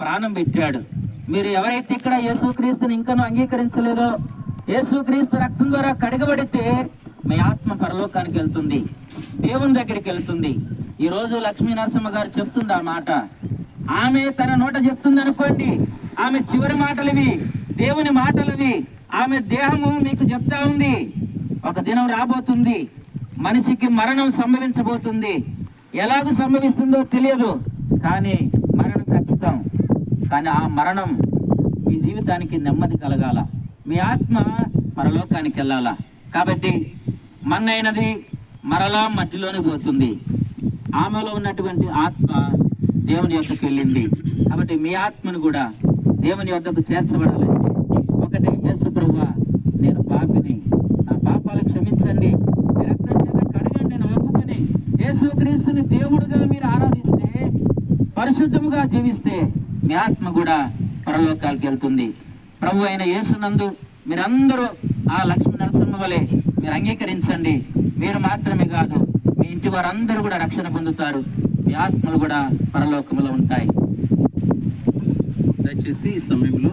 ప్రాణం పెట్టాడు. మీరు ఎవరైతే ఇక్కడ యేసుక్రీస్తుని ఇంకనూ అంగీకరించలేదో యేసుక్రీస్తు రక్తం ద్వారా కడగబడితే మీ ఆత్మ పరలోకానికి వెళ్తుంది. దేవుని దగ్గరికి వెళ్తుంది. ఈరోజు లక్ష్మీ నరసింహ గారు చెప్తుంది ఆ మాట. ఆమె తన నోట చెప్తుంది అనుకోండి. ఆమె చివరి మాటలవి దేవుని మాటలవి ఆమె దేహము మీకు చెప్తా ఉంది. ఒక దినం రాబోతుంది. మనిషికి మరణం సంభవించబోతుంది. ఎలాగ సంభవిస్తుందో తెలియదు. కానీ మరణం ఖచ్చితం. కానీ ఆ మరణం మీ జీవితానికి నెమ్మది కలగాల. మీ ఆత్మ పరలోకానికి వెళ్ళాలా. కాబట్టి మన్నైనది మరలా మట్టిలోనే పోతుంది. ఆమెలో ఉన్నటువంటి ఆత్మ దేవుని యొక్కకు వెళ్ళింది. కాబట్టి మీ ఆత్మను కూడా దేవుని యొక్కకు చేర్చబడాలంటే ఒకటి యేసు ప్రభు నేను పాపిని. నా పాపాలు క్షమించండి. మీ రక్తం చేత కడగండి నేను ఒప్పుకొని యేసుక్రీస్తుని దేవుడుగా మీరు ఆరాధిస్తారు పరిశుద్ధముగా జీవిస్తే మీ ఆత్మ కూడా పరలోకాలకు వెళ్తుంది. ప్రభు అయిన యేసునందు మీరందరూ ఆ లక్ష్మీ నరసింహ వలె మీరు అంగీకరించండి. మీరు మాత్రమే కాదు మీ ఇంటి వారందరూ కూడా రక్షణ పొందుతారు. మీ ఆత్మలు కూడా పరలోకములో ఉంటాయి. దయచేసి ఈ సమయంలో